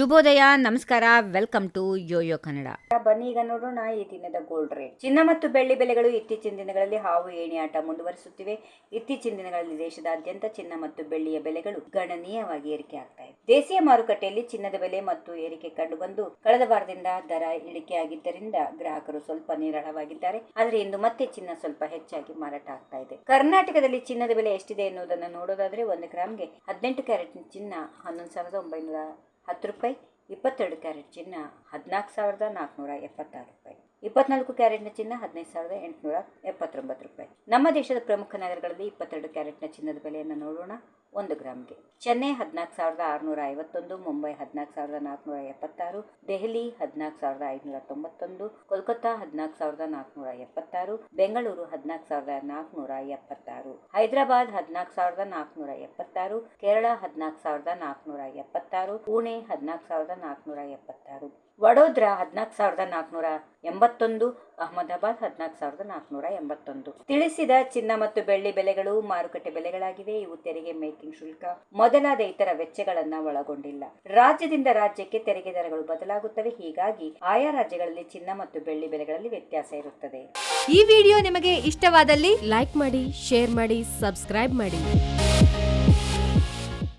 ಶುಭೋದಯ, ನಮಸ್ಕಾರ welcome to Yoyo Kannada ಬನ್ನಿ, ಈಗ ನೋಡೋಣ, ಈ ದಿನದ ಗೋಲ್ಡ್ ರೇಟ್ ಚಿನ್ನ ಮತ್ತು ಬೆಳ್ಳಿ ಬೆಲೆಗಳು ಇತ್ತೀಚಿನ ದಿನಗಳಲ್ಲಿ ಹಾವು ಏಣಿಯಾಟ ಮುಂದುವರಿಸುತ್ತಿವೆ. ಇತ್ತೀಚಿನ ದಿನಗಳಲ್ಲಿ ದೇಶದಾದ್ಯಂತ ಚಿನ್ನ ಮತ್ತು ಬೆಳ್ಳಿಯ ಬೆಲೆಗಳು ಗಣನೀಯವಾಗಿ ಏರಿಕೆ ಆಗ್ತಾ ಇದೆ. ದೇಶೀಯ ಮಾರುಕಟ್ಟೆಯಲ್ಲಿ ಚಿನ್ನದ ಬೆಲೆ ಮತ್ತು ಏರಿಕೆ ಕಂಡುಬಂದು ಕಳೆದ ವಾರದಿಂದ ದರ ಇಳಿಕೆಯಾಗಿದ್ದರಿಂದ ಗ್ರಾಹಕರು ಸ್ವಲ್ಪ ನಿರಾಳವಾಗಿದ್ದಾರೆ. ಆದರೆ ಇಂದು ಮತ್ತೆ ಚಿನ್ನ ಸ್ವಲ್ಪ ಹೆಚ್ಚಾಗಿ ಮಾರಾಟ ಆಗ್ತಾ ಇದೆ. ಕರ್ನಾಟಕದಲ್ಲಿ ಚಿನ್ನದ ಬೆಲೆ ಎಷ್ಟಿದೆ ಎನ್ನುವುದನ್ನು ನೋಡೋದಾದ್ರೆ ಒಂದು ಗ್ರಾಮ್ಗೆ ಹದಿನೆಂಟು ಕ್ಯಾರೆಟ್ ಚಿನ್ನ ಹನ್ನೊಂದು ಸಾವಿರದ ಒಂಬೈನೂರ ಹತ್ತು ರೂಪಾಯಿ, ಇಪ್ಪತ್ತೆರಡು ಕ್ಯಾರೆಟ್ ಚಿನ್ನ ಹದಿನಾಲ್ಕು ಸಾವಿರದ ನಾಲ್ಕುನೂರ ಎಪ್ಪತ್ತಾರು ರೂಪಾಯಿ. ಇಪ್ಪತ್ನಾಲ್ಕು ಕ್ಯಾರೆಟ್ನ ಚಿನ್ನ ಹದಿನೈದು ಸಾವಿರದ ಎಂಟುನೂರ ಎಪ್ಪತ್ತೊಂಬತ್ತು ರೂಪಾಯಿ. ನಮ್ಮ ದೇಶದ ಪ್ರಮುಖ ನಗರಗಳಲ್ಲಿ ಇಪ್ಪತ್ತೆರಡು ಕ್ಯಾರೆಟ್ನ ಚಿನ್ನದ ಬೆಲೆಯನ್ನು ನೋಡೋಣ. ಒಂದು ಗ್ರಾಮ್ಗೆ. ಚೆನ್ನೈ ಹದಿನಾಲ್ಕು ಸಾವಿರದ ಆರುನೂರ ಐವತ್ತೊಂದು, ಮುಂಬೈ ಹದಿನಾಲ್ಕು ಸಾವಿರದ ನಾಲ್ಕುನೂರ ಎಪ್ಪತ್ತಾರು, ದೆಹಲಿ ಹದಿನಾಲ್ಕು ಸಾವಿರದ ಐದುನೂರ ತೊಂಬತ್ತೊಂದು ಕೋಲ್ಕತ್ತಾ ಹದಿನಾಲ್ಕು ಸಾವಿರದ ನಾಲ್ಕುನೂರ ಎಪ್ಪತ್ತಾರು, ಬೆಂಗಳೂರು ಹದಿನಾಲ್ಕು ಸಾವಿರದ ನಾಲ್ಕುನೂರ ಎಪ್ಪತ್ತಾರು, ಹೈದರಾಬಾದ್ ಹದಿನಾಲ್ಕು ಸಾವಿರದ ನಾಲ್ಕುನೂರ ಎಪ್ಪತ್ತಾರು, ಕೇರಳ ಹದಿನಾಲ್ಕು ಸಾವಿರದ ನಾಲ್ಕುನೂರ ಎಪ್ಪತ್ತಾರು, ಪುಣೆ ಹದಿನಾಲ್ಕು ಸಾವಿರದ ನಾಲ್ಕುನೂರ ಎಪ್ಪತ್ತಾರು. ವಡೋದರಾ ಹದಿನಾಲ್ಕು ಸಾವಿರದ ನಾಲ್ಕುನೂರ ಎಂಬತ್ತೊಂದು ಅಹಮದಾಬಾದ್ ಹದಿನಾಲ್ಕು ಸಾವಿರದ ನಾಲ್ಕುನೂರ ಎಂಬತ್ತೊಂದು. ತಿಳಿಸಿದ ಚಿನ್ನ ಮತ್ತು ಬೆಳ್ಳಿ ಬೆಲೆಗಳು ಮಾರುಕಟ್ಟೆ ಬೆಲೆಗಳಾಗಿವೆ. ಇವು ತೆರಿಗೆ ಮೇಕಿಂಗ್ ಶುಲ್ಕ. ಮೊದಲಾದ ಇತರ ವೆಚ್ಚಗಳನ್ನ ಒಳಗೊಂಡಿಲ್ಲ. ರಾಜ್ಯದಿಂದ ರಾಜ್ಯಕ್ಕೆ ತೆರಿಗೆ ದರಗಳು ಬದಲಾಗುತ್ತವೆ. ಹೀಗಾಗಿ ಆಯಾ ರಾಜ್ಯಗಳಲ್ಲಿ ಚಿನ್ನ ಮತ್ತು ಬೆಳ್ಳಿ ಬೆಲೆಗಳಲ್ಲಿ ವ್ಯತ್ಯಾಸ ಇರುತ್ತದೆ. ಈ ವಿಡಿಯೋ ನಿಮಗೆ ಇಷ್ಟವಾದಲ್ಲಿ ಲೈಕ್ ಮಾಡಿ, ಶೇರ್ ಮಾಡಿ, ಸಬ್ಸ್ಕ್ರೈಬ್ ಮಾಡಿ.